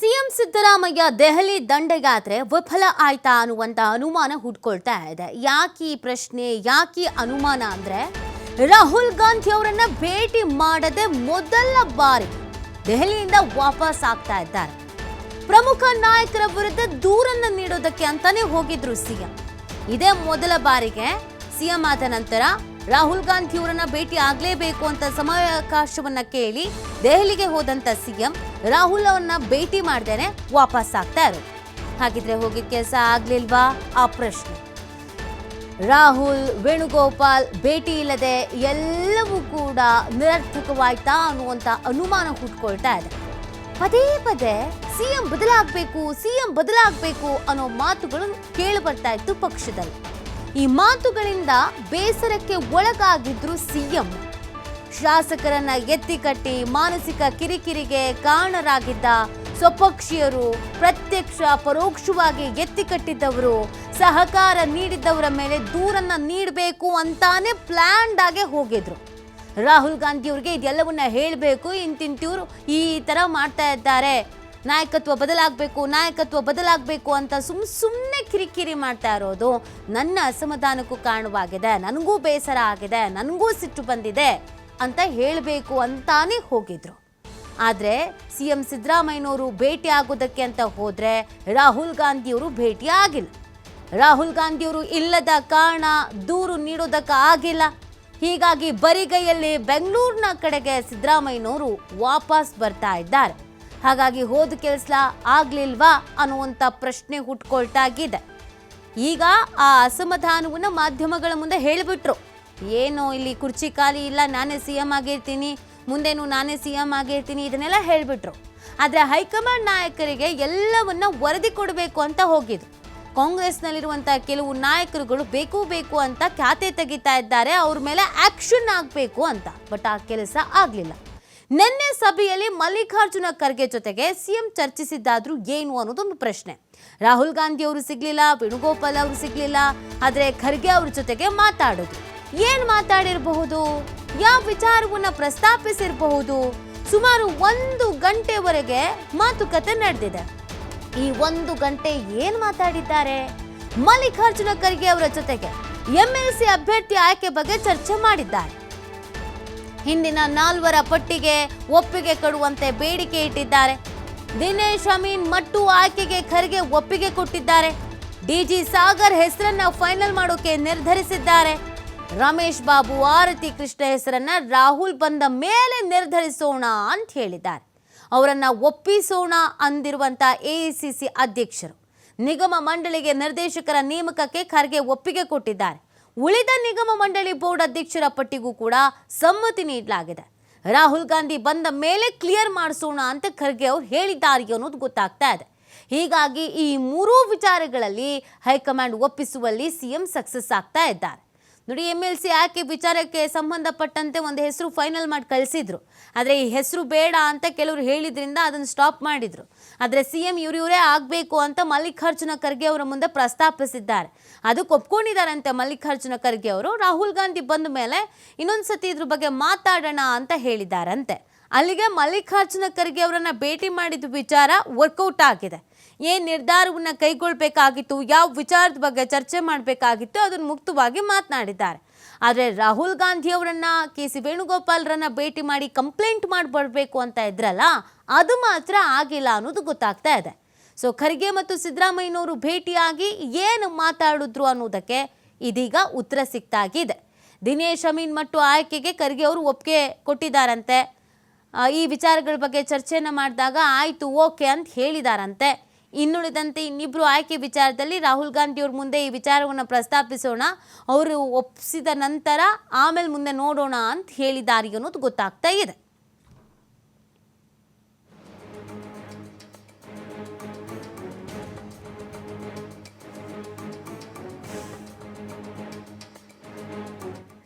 CM Siddaramaiah Delhi ದಂಡಯಾತ್ರೆ ವಿಫಲ ಆಯ್ತಾ ಅನ್ನುವಂತ ಅನುಮಾನ ಹುಟ್ಕೊಳ್ತಾ ಇದೆ. ಯಾಕೆ ಈ ಪ್ರಶ್ನೆ, ಯಾಕೆ ಅನುಮಾನ ಅಂದ್ರೆ ರಾಹುಲ್ ಗಾಂಧಿ ಅವರನ್ನ ಭೇಟಿ ಮಾಡದೆ ಮೊದಲ ಬಾರಿ ದೆಹಲಿಯಿಂದ ವಾಪಸ್ ಆಗ್ತಾ ಇದ್ದಾರೆ. ಪ್ರಮುಖ ನಾಯಕರ ವಿರುದ್ಧ ದೂರನ್ನ ನೀಡೋದಕ್ಕೆ ಅಂತಾನೆ ಹೋಗಿದ್ರು ಸಿಎಂ. ಇದೇ ಮೊದಲ ಬಾರಿಗೆ ಸಿಎಂ ಆದ ನಂತರ ರಾಹುಲ್ ಗಾಂಧಿ ಅವರನ್ನ ಭೇಟಿ ಆಗ್ಲೇಬೇಕು ಅಂತ ಸಮಯಾವಕಾಶವನ್ನ ಕೇಳಿ ದೆಹಲಿಗೆ ಹೋದಂತ ಸಿಎಂ ರಾಹುಲ್ ಅವ್ರನ್ನ ಭೇಟಿ ಮಾಡ್ದೇನೆ ವಾಪಸ್ ಆಗ್ತಾ ಇರೋದು. ಹಾಗಿದ್ರೆ ಹೋಗಿದ್ ಕೆಲಸ ಆಗ್ಲಿಲ್ವಾ? ಆ ಪ್ರಶ್ನೆ. ರಾಹುಲ್, ವೇಣುಗೋಪಾಲ್ ಭೇಟಿ ಇಲ್ಲದೆ ಎಲ್ಲವೂ ಕೂಡ ನಿರರ್ಥಕವಾಯ್ತಾ ಅನ್ನುವಂತ ಅನುಮಾನ ಹುಟ್ಕೊಳ್ತಾ ಇದೆ. ಪದೇ ಪದೇ ಸಿಎಂ ಬದಲಾಗಬೇಕು ಸಿಎಂ ಬದಲಾಗಬೇಕು ಅನ್ನೋ ಮಾತುಗಳು ಕೇಳಿ ಬರ್ತಾ ಇತ್ತು ಪಕ್ಷದಲ್ಲಿ. ಈ ಮಾತುಗಳಿಂದ ಬೇಸರಕ್ಕೆ ಒಳಗಾಗಿದ್ರು ಸಿಎಂ. ಶಾಸಕರನ್ನ ಎತ್ತಿ ಕಟ್ಟಿ ಮಾನಸಿಕ ಕಿರಿಕಿರಿಗೆ ಕಾರಣರಾಗಿದ್ದ ಸ್ವಪಕ್ಷೀಯರು ಪ್ರತ್ಯಕ್ಷ ಪರೋಕ್ಷವಾಗಿ ಎತ್ತಿ ಕಟ್ಟಿದ್ದವರು, ಸಹಕಾರ ನೀಡಿದ್ದವರ ಮೇಲೆ ದೂರನ್ನ ನೀಡಬೇಕು ಅಂತಾನೆ ಪ್ಲ್ಯಾಂಡ್ ಆಗೇ ಹೋಗಿದ್ರು. ರಾಹುಲ್ ಗಾಂಧಿ ಅವ್ರಿಗೆ ಇದೆಲ್ಲವನ್ನ ಹೇಳಬೇಕು ಇಂತಿಂತಿವ್ರು ಈ ಥರ ಮಾಡ್ತಾ ಇದ್ದಾರೆ. ನಾಯಕತ್ವ ಬದಲಾಗಬೇಕು ನಾಯಕತ್ವ ಬದಲಾಗಬೇಕು ಅಂತ ಸುಮ್ ಸುಮ್ಮನೆ ಕಿರಿಕಿರಿ ಮಾಡ್ತಾ ಇರೋದು ನನ್ನ ಅಸಮಾಧಾನಕ್ಕೂ ಕಾರಣವಾಗಿದೆ, ನನಗೂ ಬೇಸರ ಆಗಿದೆ, ನನಗೂ ಸಿಟ್ಟು ಬಂದಿದೆ. ಅಂತ ಹೇಳಬೇಕು ಅಂತಾನೆ ಹೋಗಿದ್ರು. ಆದರೆ ಸಿ ಎಂ ಸಿದ್ದರಾಮಯ್ಯನವರು ಭೇಟಿ ಆಗೋದಕ್ಕೆ ಅಂತ ಹೋದರೆ ರಾಹುಲ್ ಗಾಂಧಿಯವರು ಭೇಟಿ ಆಗಿಲ್ಲ. ರಾಹುಲ್ ಗಾಂಧಿಯವರು ಇಲ್ಲದ ಕಾರಣ ದೂರು ನೀಡೋದಕ್ಕೆ ಆಗಿಲ್ಲ. ಹೀಗಾಗಿ ಬರಿಗೈಯಲ್ಲಿ ಬೆಂಗಳೂರಿನ ಕಡೆಗೆ ಸಿದ್ದರಾಮಯ್ಯನವರು ವಾಪಸ್ ಬರ್ತಾ ಇದ್ದಾರೆ. ಹಾಗಾಗಿ ಹೋದ ಕೆಲಸ ಆಗ್ಲಿಲ್ವಾ ಅನ್ನುವಂಥ ಪ್ರಶ್ನೆ ಹುಟ್ಕೊಳ್ತಾಗಿದೆ ಈಗ ಆ ಅಸಮಾಧಾನವನ್ನು ಮಾಧ್ಯಮಗಳ ಮುಂದೆ ಹೇಳಿಬಿಟ್ರು. ಏನು ಇಲ್ಲಿ ಕುರ್ಚಿ ಖಾಲಿ ಇಲ್ಲ, ನಾನೇ ಸಿ ಎಂ ಆಗಿರ್ತೀನಿ, ಮುಂದೇನು ನಾನೇ ಸಿ ಎಂ ಆಗಿರ್ತೀನಿ, ಇದನ್ನೆಲ್ಲ ಹೇಳಿಬಿಟ್ರು. ಆದರೆ ಹೈಕಮಾಂಡ್ ನಾಯಕರಿಗೆ ಎಲ್ಲವನ್ನ ವರದಿ ಕೊಡಬೇಕು ಅಂತ ಹೋಗಿದ್ರು. ಕಾಂಗ್ರೆಸ್ನಲ್ಲಿರುವಂಥ ಕೆಲವು ನಾಯಕರುಗಳು ಬೇಕು ಬೇಕು ಅಂತ ಖ್ಯಾತೆ ತೆಗಿತಾ ಇದ್ದಾರೆ, ಅವ್ರ ಮೇಲೆ ಆಕ್ಷನ್ ಆಗಬೇಕು ಅಂತ ಬಟ್ ಆ ಕೆಲಸ ಆಗಲಿಲ್ಲ. ನಿನ್ನೆ ಸಭೆಯಲ್ಲಿ ಮಲ್ಲಿಕಾರ್ಜುನ ಖರ್ಗೆ ಜೊತೆಗೆ ಸಿಎಂ ಚರ್ಚಿಸಿದ್ದಾದ್ರೂ ಏನು ಅನ್ನೋದೊಂದು ಪ್ರಶ್ನೆ. ರಾಹುಲ್ ಗಾಂಧಿ ಅವರು ಸಿಗ್ಲಿಲ್ಲ, ವೇಣುಗೋಪಾಲ್ ಅವರು ಸಿಗ್ಲಿಲ್ಲ, ಆದ್ರೆ ಖರ್ಗೆ ಅವ್ರ ಜೊತೆಗೆ ಮಾತಾಡೋದು ಏನ್ ಮಾತಾಡಿರಬಹುದು? ಯಾವ ವಿಚಾರವನ್ನ ಪ್ರಸ್ತಾಪಿಸಿರಬಹುದು? ಸುಮಾರು ಒಂದು ಗಂಟೆವರೆಗೆ ಮಾತುಕತೆ ನಡೆದಿದೆ. ಈ ಒಂದು ಗಂಟೆ ಏನ್ ಮಾತಾಡಿದ್ದಾರೆ? ಮಲ್ಲಿಕಾರ್ಜುನ ಖರ್ಗೆ ಅವರ ಜೊತೆಗೆ ಎಂಎಲ್ಸಿ ಅಭ್ಯರ್ಥಿ ಆಯ್ಕೆ ಬಗ್ಗೆ ಚರ್ಚೆ ಮಾಡಿದ್ದಾರೆ. ಹಿಂದಿನ ನಾಲ್ವರ ಪಟ್ಟಿಗೆ ಒಪ್ಪಿಗೆ ಕೊಡುವಂತೆ ಬೇಡಿಕೆ ಇಟ್ಟಿದ್ದಾರೆ. ದಿನೇಶ್ ಅಮೀನ್ ಮಟ್ಟು ಆಯ್ಕೆಗೆ ಖರ್ಗೆ ಒಪ್ಪಿಗೆ ಕೊಟ್ಟಿದ್ದಾರೆ. ಡಿಜಿ ಸಾಗರ್ ಹೆಸರನ್ನ ಫೈನಲ್ ಮಾಡೋಕೆ ನಿರ್ಧರಿಸಿದ್ದಾರೆ. ರಮೇಶ್ ಬಾಬು ಆರತಿ ಕೃಷ್ಣ ಹೆಸರನ್ನ ರಾಹುಲ್ ಬಂದ ಮೇಲೆ ನಿರ್ಧರಿಸೋಣ ಅಂತ ಹೇಳಿದ್ದಾರೆ. ಅವರನ್ನ ಒಪ್ಪಿಸೋಣ ಅಂದಿರುವಂತ ಎಐಸಿಸಿ ಅಧ್ಯಕ್ಷರು. ನಿಗಮ ಮಂಡಳಿಗೆ ನಿರ್ದೇಶಕರ ನೇಮಕಕ್ಕೆ ಖರ್ಗೆ ಒಪ್ಪಿಗೆ ಕೊಟ್ಟಿದ್ದಾರೆ. ಉಳಿದ ನಿಗಮ ಮಂಡಳಿ ಬೋರ್ಡ್ ಅಧ್ಯಕ್ಷರ ಪಟ್ಟಿಗೂ ಕೂಡ ಸಮ್ಮತಿ ನೀಡಲಾಗಿದೆ. ರಾಹುಲ್ ಗಾಂಧಿ ಬಂದ ಮೇಲೆ ಕ್ಲಿಯರ್ ಮಾಡಿಸೋಣ ಅಂತ ಖರ್ಗೆ ಅವ್ರು ಹೇಳಿದ್ದಾರೆ ಅನ್ನೋದು ಗೊತ್ತಾಗ್ತಾ ಇದೆ. ಹೀಗಾಗಿ ಈ ಮೂರೂ ವಿಚಾರಗಳಲ್ಲಿ ಹೈಕಮಾಂಡ್ ಒಪ್ಪಿಸುವಲ್ಲಿ ಸಿಎಂ ಸಕ್ಸಸ್ ಆಗ್ತಾ ಇದ್ದಾರೆ. ನೋಡಿ ಎಂ ಎಲ್ ಸಿ ಯಾಕೆ ವಿಚಾರಕ್ಕೆ ಸಂಬಂಧಪಟ್ಟಂತೆ ಒಂದು ಹೆಸರು ಫೈನಲ್ ಮಾಡಿ ಕಳಿಸಿದ್ರು. ಆದರೆ ಈ ಹೆಸರು ಬೇಡ ಅಂತ ಕೆಲವರು ಹೇಳಿದ್ರಿಂದ ಅದನ್ನು ಸ್ಟಾಪ್ ಮಾಡಿದರು. ಆದರೆ ಸಿ ಎಂ ಇವರಿವರೇ ಇವರೇ ಆಗಬೇಕು ಅಂತ ಮಲ್ಲಿಕಾರ್ಜುನ ಖರ್ಗೆ ಅವರ ಮುಂದೆ ಪ್ರಸ್ತಾಪಿಸಿದ್ದಾರೆ. ಅದಕ್ಕೆ ಒಪ್ಕೊಂಡಿದ್ದಾರಂತೆ ಮಲ್ಲಿಕಾರ್ಜುನ ಖರ್ಗೆ ಅವರು. ರಾಹುಲ್ ಗಾಂಧಿ ಬಂದ ಮೇಲೆ ಇನ್ನೊಂದು ಸತಿ ಇದ್ರ ಬಗ್ಗೆ ಮಾತಾಡೋಣ ಅಂತ ಹೇಳಿದ್ದಾರಂತೆ. ಅಲ್ಲಿಗೆ ಮಲ್ಲಿಕಾರ್ಜುನ ಖರ್ಗೆ ಅವರನ್ನು ಭೇಟಿ ಮಾಡಿದ ವಿಚಾರ ವರ್ಕೌಟ್ ಆಗಿದೆ. ಏನು ನಿರ್ಧಾರವನ್ನು ಕೈಗೊಳ್ಬೇಕಾಗಿತ್ತು, ಯಾವ ವಿಚಾರದ ಬಗ್ಗೆ ಚರ್ಚೆ ಮಾಡಬೇಕಾಗಿತ್ತು ಅದನ್ನು ಮುಕ್ತವಾಗಿ ಮಾತನಾಡಿದ್ದಾರೆ. ಆದರೆ ರಾಹುಲ್ ಗಾಂಧಿ ಅವರನ್ನ, ಕೆ ಸಿ ವೇಣುಗೋಪಾಲ್ರನ್ನ ಭೇಟಿ ಮಾಡಿ ಕಂಪ್ಲೇಂಟ್ ಮಾಡಿಬರ್ಬೇಕು ಅಂತ ಇದ್ರಲ್ಲ, ಅದು ಮಾತ್ರ ಆಗಿಲ್ಲ ಅನ್ನೋದು ಗೊತ್ತಾಗ್ತಾ ಇದೆ. ಸೊ ಖರ್ಗೆ ಮತ್ತು ಸಿದ್ದರಾಮಯ್ಯನವರು ಭೇಟಿಯಾಗಿ ಏನು ಮಾತಾಡಿದ್ರು ಅನ್ನೋದಕ್ಕೆ ಇದೀಗ ಉತ್ತರ ಸಿಕ್ತಾಗಿದೆ ದಿನೇಶ್, ಅಮೀನ್ ಮತ್ತು ಆಯ್ಕೆಗೆ ಖರ್ಗೆ ಅವರು ಒಪ್ಪಿಗೆ ಕೊಟ್ಟಿದ್ದಾರಂತೆ. ಈ ವಿಚಾರಗಳ ಬಗ್ಗೆ ಚರ್ಚೆಯನ್ನು ಮಾಡಿದಾಗ ಆಯಿತು, ಓಕೆ ಅಂತ ಹೇಳಿದಾರಂತೆ. ಇನ್ನುಳಿದಂತೆ ಇನ್ನಿಬ್ಬರು ಆಯ್ಕೆ ವಿಚಾರದಲ್ಲಿ ರಾಹುಲ್ ಗಾಂಧಿ ಅವ್ರ ಮುಂದೆ ಈ ವಿಚಾರವನ್ನು ಪ್ರಸ್ತಾಪಿಸೋಣ. ಅವರು ಒಪ್ಪಿಸಿದ ನಂತರ ಆಮೇಲೆ ಮುಂದೆ ನೋಡೋಣ ಅಂತ ಹೇಳಿದ್ದಾರೆ ಅನ್ನೋದು ಗೊತ್ತಾಗ್ತಾ ಇದೆ.